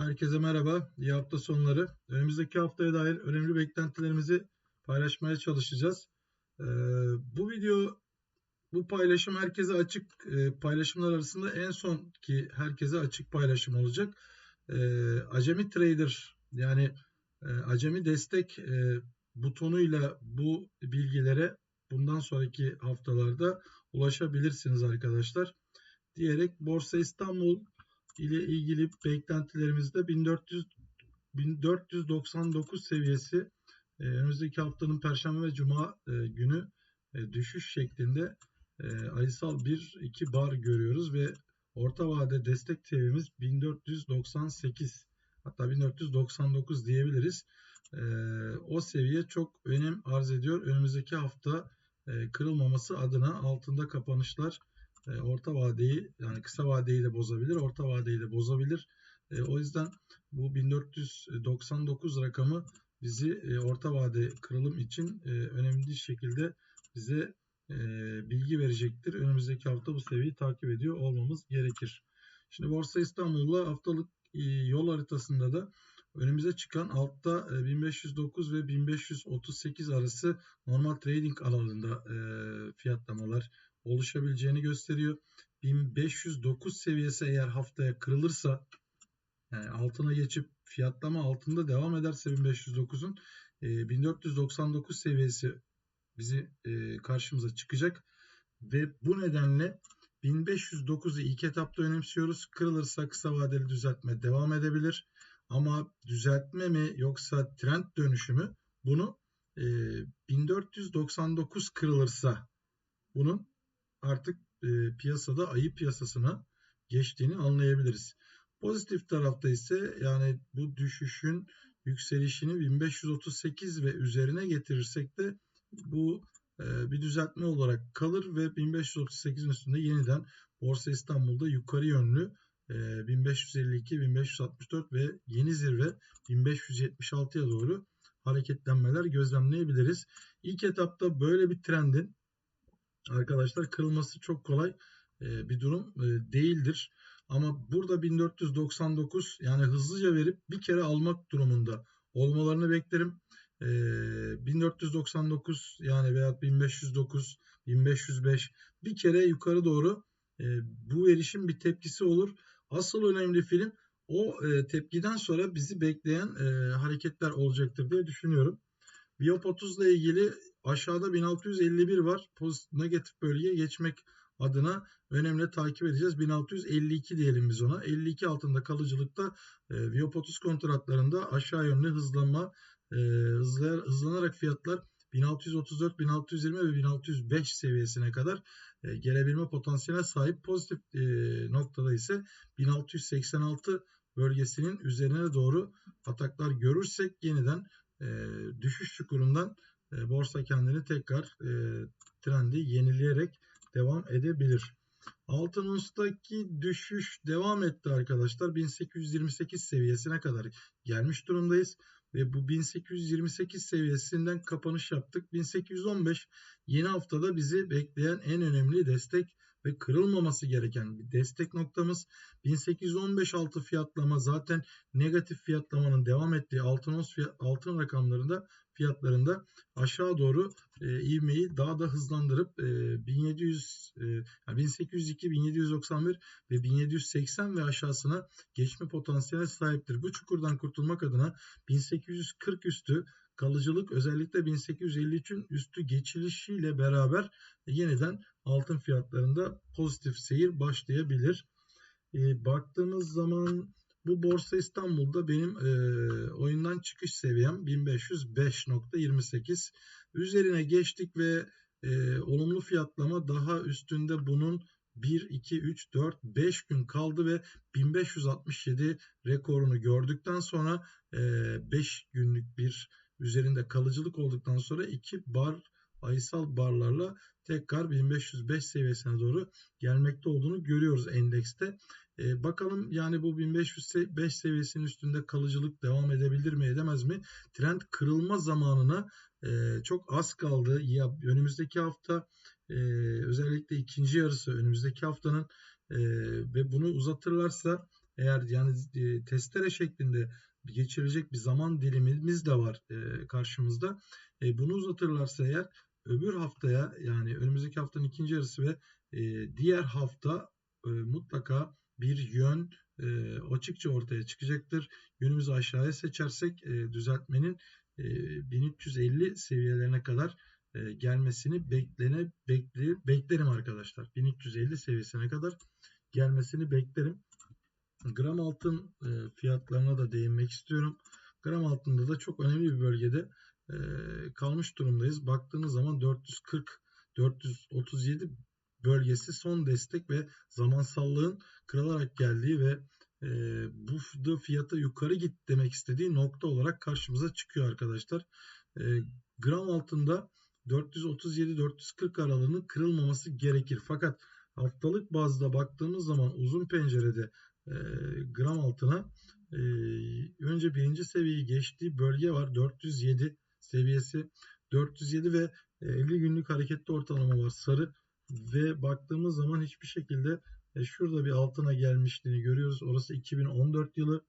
Herkese merhaba. İyi hafta sonları. Önümüzdeki haftaya dair önemli beklentilerimizi paylaşmaya çalışacağız. Ee, bu video, bu paylaşım herkese açık e, paylaşımlar arasında en son ki herkese açık paylaşım olacak. Ee, Acemi Trader yani e, Acemi Destek e, butonuyla bu bilgilere bundan sonraki haftalarda ulaşabilirsiniz arkadaşlar. Diyerek Borsa İstanbul ile ilgili beklentilerimizde 1400 1499 seviyesi e, önümüzdeki haftanın Perşembe ve Cuma e, günü e, düşüş şeklinde ayısal bir iki bar görüyoruz ve orta vade destek seviyemiz 1498 hatta 1499 diyebiliriz. O seviye çok önem arz ediyor. Önümüzdeki hafta kırılmaması adına altında kapanışlar e, orta vadeyi yani kısa vadeyi de bozabilir, orta vadeyi de bozabilir. E, o yüzden bu 1499 rakamı bizi e, orta vade kırılım için e, önemli şekilde bize e, bilgi verecektir. Önümüzdeki hafta bu seviyeyi takip ediyor olmamız gerekir. Şimdi Borsa İstanbul'la haftalık e, yol haritasında da önümüze çıkan altta e, 1509 ve 1538 arası normal trading alanında e, fiyatlamalar oluşabileceğini gösteriyor. 1509 seviyesi eğer haftaya kırılırsa yani altına geçip fiyatlama altında devam ederse 1509'un e, 1499 seviyesi bizi e, karşımıza çıkacak ve bu nedenle 1509'u ilk etapta önemsiyoruz. Kırılırsa kısa vadeli düzeltme devam edebilir. Ama düzeltme mi yoksa trend dönüşümü bunu e, 1499 kırılırsa bunun artık e, piyasada ayı piyasasına geçtiğini anlayabiliriz. Pozitif tarafta ise yani bu düşüşün yükselişini 1538 ve üzerine getirirsek de bu e, bir düzeltme olarak kalır ve 1538'in üstünde yeniden Borsa İstanbul'da yukarı yönlü e, 1552, 1564 ve yeni zirve 1576'ya doğru hareketlenmeler gözlemleyebiliriz. İlk etapta böyle bir trendin arkadaşlar kırılması çok kolay e, bir durum e, değildir. Ama burada 1499 yani hızlıca verip bir kere almak durumunda olmalarını beklerim. E, 1499 yani veya 1509, 1505 bir kere yukarı doğru e, bu erişim bir tepkisi olur. Asıl önemli film o e, tepkiden sonra bizi bekleyen e, hareketler olacaktır diye düşünüyorum. Biop 30 ile ilgili aşağıda 1651 var. Pozitif negatif bölgeye geçmek adına önemli takip edeceğiz. 1652 diyelim biz ona. 52 altında kalıcılıkta e, Biop 30 kontratlarında aşağı yönlü hızlanma e, hızla, hızlanarak fiyatlar 1634, 1620 ve 1605 seviyesine kadar e, gelebilme potansiyeline sahip pozitif e, noktada ise 1686 bölgesinin üzerine doğru ataklar görürsek yeniden e, düşüş çukurundan e, borsa kendini tekrar e, trendi yenileyerek devam edebilir. Altın unstaki düşüş devam etti arkadaşlar. 1828 seviyesine kadar gelmiş durumdayız. Ve bu 1828 seviyesinden kapanış yaptık. 1815 yeni haftada bizi bekleyen en önemli destek ve kırılmaması gereken bir destek noktamız. 1815 altı fiyatlama zaten negatif fiyatlamanın devam ettiği altın, ons fiyat, altın rakamlarında fiyatlarında aşağı doğru e, ivmeyi daha da hızlandırıp e, 1700 e, yani 1802, 1791 ve 1780 ve aşağısına geçme potansiyeline sahiptir. Bu çukurdan kurtulmak adına 1840 üstü kalıcılık özellikle 1853'ün üstü geçilişiyle beraber yeniden altın fiyatlarında pozitif seyir başlayabilir. E, baktığımız zaman bu Borsa İstanbul'da benim e, oyundan çıkış seviyem 1505.28. Üzerine geçtik ve e, olumlu fiyatlama daha üstünde bunun 1, 2, 3, 4, 5 gün kaldı ve 1567 rekorunu gördükten sonra e, 5 günlük bir üzerinde kalıcılık olduktan sonra 2 bar ayısal barlarla tekrar 1505 seviyesine doğru gelmekte olduğunu görüyoruz endekste. E, bakalım yani bu 1505 seviyesinin üstünde kalıcılık devam edebilir mi edemez mi? Trend kırılma zamanına e, çok az kaldı. Ya önümüzdeki hafta e, özellikle ikinci yarısı önümüzdeki haftanın e, ve bunu uzatırlarsa eğer yani e, testere şeklinde geçirecek bir zaman dilimimiz de var e, karşımızda. E, bunu uzatırlarsa eğer öbür haftaya yani önümüzdeki haftanın ikinci yarısı ve e, diğer hafta e, mutlaka bir yön e, açıkça ortaya çıkacaktır. Yönümüzü aşağıya seçersek e, düzeltmenin e, 1350 seviyelerine kadar e, gelmesini beklene bekli, beklerim arkadaşlar. 1350 seviyesine kadar gelmesini beklerim. Gram altın e, fiyatlarına da değinmek istiyorum. Gram altında da çok önemli bir bölgede e, kalmış durumdayız. Baktığınız zaman 440 437 bölgesi son destek ve zamansallığın kırılarak geldiği ve e, bu fiyata yukarı git demek istediği nokta olarak karşımıza çıkıyor arkadaşlar. E, gram altında 437-440 aralığının kırılmaması gerekir. Fakat haftalık bazda baktığımız zaman uzun pencerede e, gram altına e, önce birinci seviyeyi geçtiği bölge var. 407 seviyesi 407 ve 50 günlük hareketli ortalama var sarı ve baktığımız zaman hiçbir şekilde e, şurada bir altına gelmişliğini görüyoruz. Orası 2014 yılı.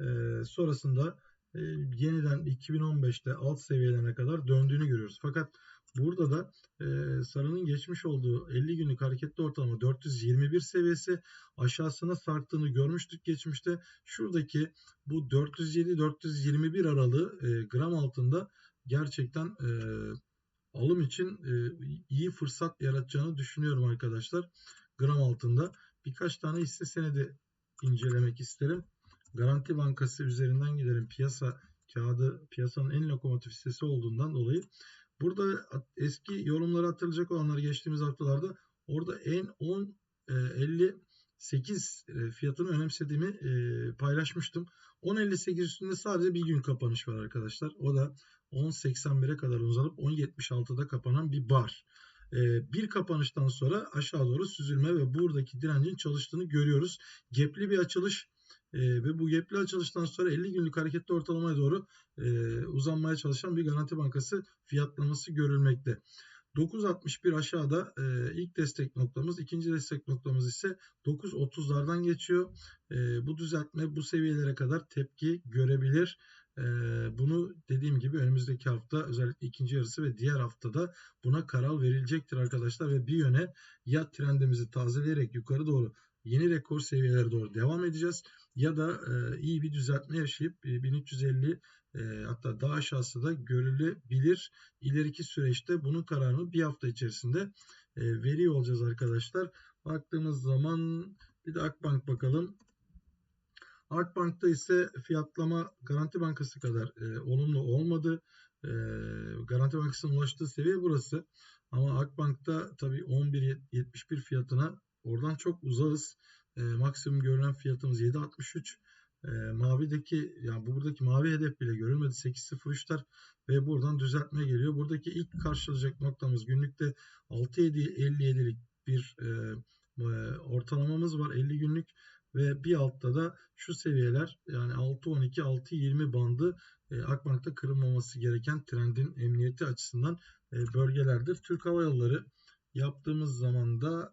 E, sonrasında e, yeniden 2015'te alt seviyelerine kadar döndüğünü görüyoruz. Fakat burada da e, sarının geçmiş olduğu 50 günlük hareketli ortalama 421 seviyesi aşağısına sarktığını görmüştük geçmişte. Şuradaki bu 407-421 aralığı e, gram altında gerçekten e, alım için e, iyi fırsat yaratacağını düşünüyorum arkadaşlar. Gram altında birkaç tane hisse senedi incelemek isterim. Garanti Bankası üzerinden gidelim. Piyasa kağıdı piyasanın en lokomotif hissesi olduğundan dolayı burada eski yorumları hatırlayacak olanlar geçtiğimiz haftalarda orada en 10 e, 58 e, fiyatını önemsediğimi e, paylaşmıştım. 10.58 üstünde sadece bir gün kapanış var arkadaşlar. O da 10.81'e kadar uzanıp 10.76'da kapanan bir bar. Ee, bir kapanıştan sonra aşağı doğru süzülme ve buradaki direncin çalıştığını görüyoruz. Gepli bir açılış e, ve bu gepli açılıştan sonra 50 günlük hareketli ortalamaya doğru e, uzanmaya çalışan bir Garanti Bankası fiyatlaması görülmekte. 9.61 aşağıda e, ilk destek noktamız, ikinci destek noktamız ise 9.30'lardan geçiyor. E, bu düzeltme bu seviyelere kadar tepki görebilir. E, bunu dediğim gibi önümüzdeki hafta özellikle ikinci yarısı ve diğer haftada buna karar verilecektir arkadaşlar ve bir yöne ya trendimizi tazeleyerek yukarı doğru yeni rekor seviyelere doğru devam edeceğiz ya da e, iyi bir düzeltme yaşayıp e, 1350 e, hatta daha aşağısı da görülebilir. İleriki süreçte bunun kararını bir hafta içerisinde e, veriyor olacağız arkadaşlar. Baktığımız zaman bir de Akbank bakalım. Akbank'ta ise fiyatlama Garanti Bankası kadar e, olumlu olmadı. E, Garanti Bankası'nın ulaştığı seviye burası. Ama Akbank'ta tabii 11.71 fiyatına oradan çok uzağız. E, maksimum görülen fiyatımız 7.63. E, mavideki yani buradaki mavi hedef bile görülmedi 8.03'ler ve buradan düzeltme geliyor. Buradaki ilk karşılayacak noktamız günlükte 6.757'lik bir e, e, ortalamamız var 50 günlük ve bir altta da şu seviyeler yani 6.12 6.20 bandı e, Akbank'ta kırılmaması gereken trendin emniyeti açısından e, bölgelerdir. Türk Hava Yolları yaptığımız zaman da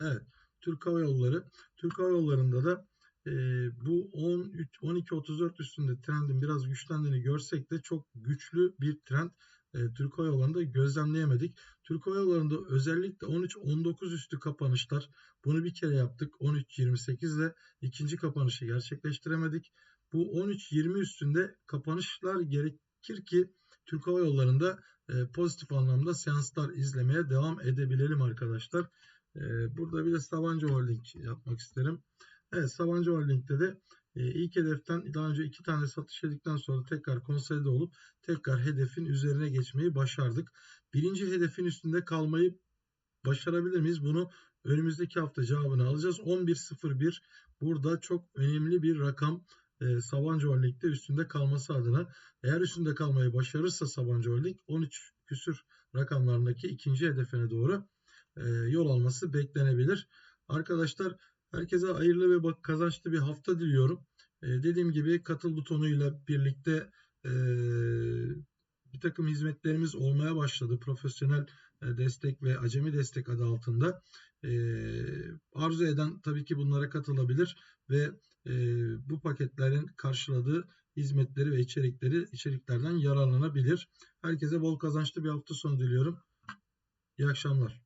evet Türk Hava Yolları Türk Hava Yolları'nda da e, bu 13 12.34 üstünde trendin biraz güçlendiğini görsek de çok güçlü bir trend e, Türk Hava Yolları'nda gözlemleyemedik. Türk Hava Yolları'nda özellikle 13-19 üstü kapanışlar bunu bir kere yaptık 13-28 ile ikinci kapanışı gerçekleştiremedik. Bu 13-20 üstünde kapanışlar gerekir ki Türk Hava Yolları'nda e, pozitif anlamda seanslar izlemeye devam edebilelim arkadaşlar. E, burada bir de Sabancı Holding yapmak isterim. Evet Sabancı Holding'de de ilk hedeften daha önce iki tane satış edildikten sonra tekrar konsolide olup tekrar hedefin üzerine geçmeyi başardık. Birinci hedefin üstünde kalmayı başarabilir miyiz? Bunu önümüzdeki hafta cevabını alacağız. 11.01 burada çok önemli bir rakam e, Sabancı Holding'de üstünde kalması adına. Eğer üstünde kalmayı başarırsa Sabancı Holding 13 küsür rakamlarındaki ikinci hedefine doğru e, yol alması beklenebilir. Arkadaşlar herkese hayırlı ve kazançlı bir hafta diliyorum. E, dediğim gibi katıl butonuyla birlikte e, bir takım hizmetlerimiz olmaya başladı. Profesyonel e, destek ve acemi destek adı altında. E, arzu eden tabii ki bunlara katılabilir ve e, bu paketlerin karşıladığı hizmetleri ve içerikleri içeriklerden yararlanabilir. Herkese bol kazançlı bir hafta sonu diliyorum. İyi akşamlar.